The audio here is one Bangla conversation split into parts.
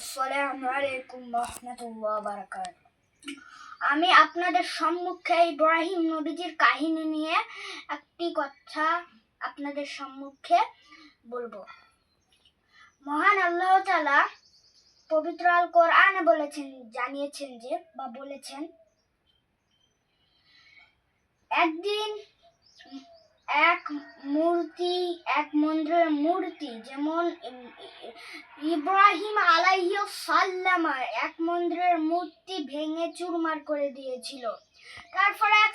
আসসালামু আলাইকুম রহমতুল্লাহ বারাকাত আমি আপনাদের সম্মুখে ইব্রাহিম নবীজির কাহিনী নিয়ে একটি কথা আপনাদের সম্মুখে বলব। মহান আল্লাহ তাআলা পবিত্র আল কোরআনে বলেছেন, জানিয়েছেন যে, বা বলেছেন, একদিন এক মূর্তি, এক মন্দিরের মূর্তি, যেমন ইব্রাহিম আলাইহিস সাল্লাম এক মন্দিরের মূর্তি ভেঙে চুরমার করে দিয়েছিল। তারপর এক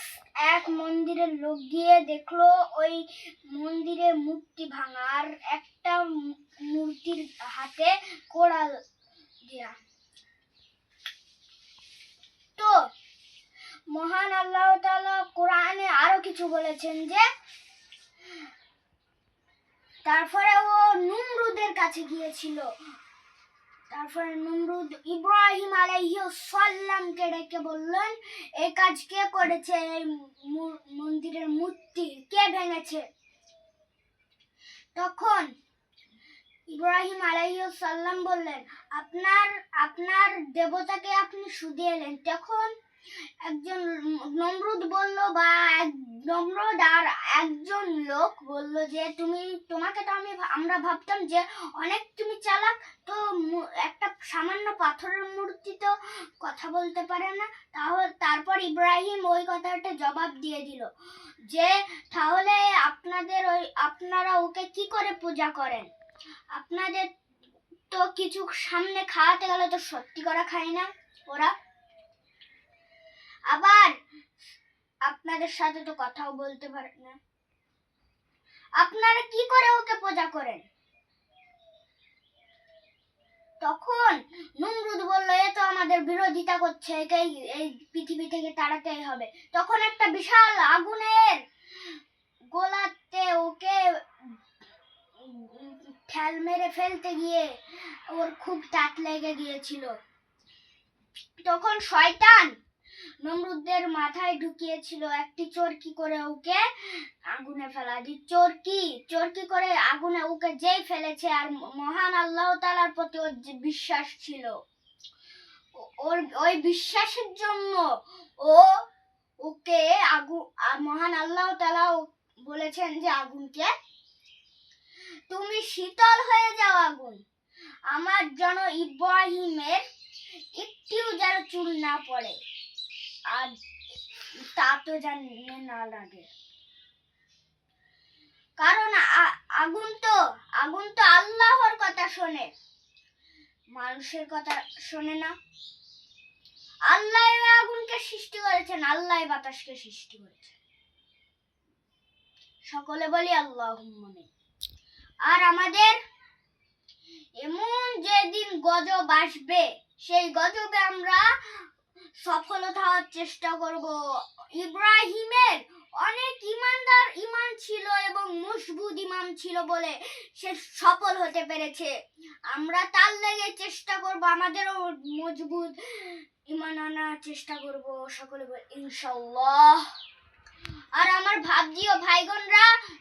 এক মন্দিরের লোক গিয়ে দেখল ওই মন্দিরের মূর্তি ভাঙার একটা মূর্তির হাতে কোড়াল দেয়া। তো মহান আল্লাহ কোরআনে আরও কিছু বলেছেন যে তারপরে ও নুমরুদের কাছে গিয়েছিল। তারপরে নমরুদ ইব্রাহিম আলাইহিস সাল্লামকে ডেকে বললেন এই কাজ কে করেছে? এই মন্দিরের মূর্তি কে ভেঙেছে? তখন ইব্রাহিম আলাইহসাল্লাম বললেন, আপনার আপনার দেবতাকে আপনি শুধিয়ে এলেন। তখন একজন নমরুদ বলল, বা নমরুদ আর একজন লোক বলল যে, তুমি, তোমাকে তো আমি আমরা ভাবতাম যে অনেক তুমি চালাক, তো একটা সামান্য পাথরের মূর্তি তো কথা বলতে পারে না। তাহলে, তারপর ইব্রাহিম ওই কথাটা জবাব দিয়ে দিল যে, তাহলে আপনাদের ওই, আপনারা ওকে কি করে পূজা করেন? আপনাদের তো কিছু সামনে খাওয়াতে গেলে তো সত্যি করা খায় না ওরা। আবার আপনাদের সাথে তো কথাও বলতে পারে না। আপনারা কি করে ওকে পূজা করেন? তখন নমরুদ বলল, এ তো আমাদের বিরোধিতা করছে একে এই পৃথিবী থেকে তাড়াতেই হবে। তখন একটা বিশাল আগুনের গোলাতে ওকে ঠ্যাল মেরে ফেলতে গিয়ে ওর খুব তাত লেগে গিয়েছিল। তখন শয়তান নমরুদদের মাথায় ঢুকিয়েছিল একটি চরকি করে ওকে আগুনে ফেলা। দি চরকি চরকি করে আগুনে ওকে যেই ফেলেছে আর মহান আল্লাহ তালার প্রতি ওর যে বিশ্বাস ছিল ওর, ওই বিশ্বাসের জন্য ও ওকে আগু মহান আল্লাহ তালা বলেছেন যে আগুনকে, তুমি শীতল হয়ে যাও আগুন। আমার যেন ইব্রাহিমের একটিও যেন চুল না পড়ে। আর তা তো জানে না লাগে। কারণ আগুন তো আগুন তো আল্লাহর কথা শোনে। মানুষের কথা শোনে না। আল্লাহ আগুনকে সৃষ্টি করেছেন আল্লাহ বাতাসকে সৃষ্টি করেছেন। সকলে বলি আল্লাহ আর আমাদের এমন যেদিন গজব আসবে, সেই গজবে আমরা সফলতা হওয়ার চেষ্টা করব। ইব্রাহিমের অনেক ইমানদার ইমান ছিল এবং মজবুত ইমান ছিল বলে সে সফল হতে পেরেছে। আমরা তার লেগে চেষ্টা করব, আমাদেরও মজবুত ইমান আনার চেষ্টা করব সকলে ইনশাল্লাহ আর আমার ভাবজি ও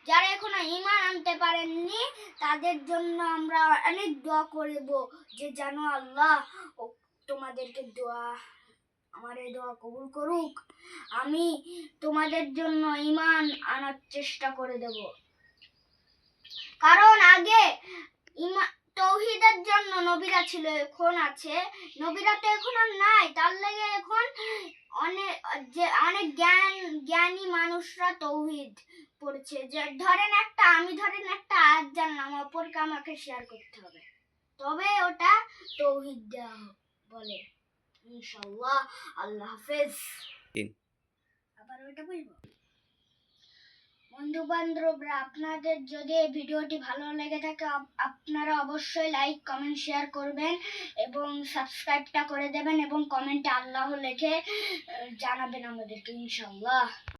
যারা এখনও ইমান আনতে পারেননি, তাদের জন্য আমরা অনেক দোয়া করব যে জানো আল্লাহ তোমাদেরকে দোয়া আমার এই দোয়া কবুল করুক, আমি তোমাদের জন্য ইমান আনার চেষ্টা করে দেব। কারণ আগে ইমা, তৌহিদের জন্য নবীরা ছিল, এখন আছে। নবীরা তো এখন আর নাই, তার লেগে এখন অনেক যে অনেক জ্ঞান, জ্ঞানী মানুষরা তৌহিদ পড়ছে। যে ধরেন একটা, আমি ধরেন একটা আজ জানলাম, অপরকে আমাকে শেয়ার করতে হবে। তবে ওটা তৌহিদ দেওয়া বলে। ইনশাল্লাহ আল্লাহ হাফেজ। আবার ওইটা বলব বন্ধু বান্ধবরা আপনাদের যদি এই ভিডিওটি ভালো লেগে থাকে আপনারা অবশ্যই লাইক কমেন্ট শেয়ার করবেন এবং সাবস্ক্রাইবটা করে দেবেন এবং কমেন্টে আল্লাহ লিখে জানাবেন আমাদেরকে ইনশাল্লাহ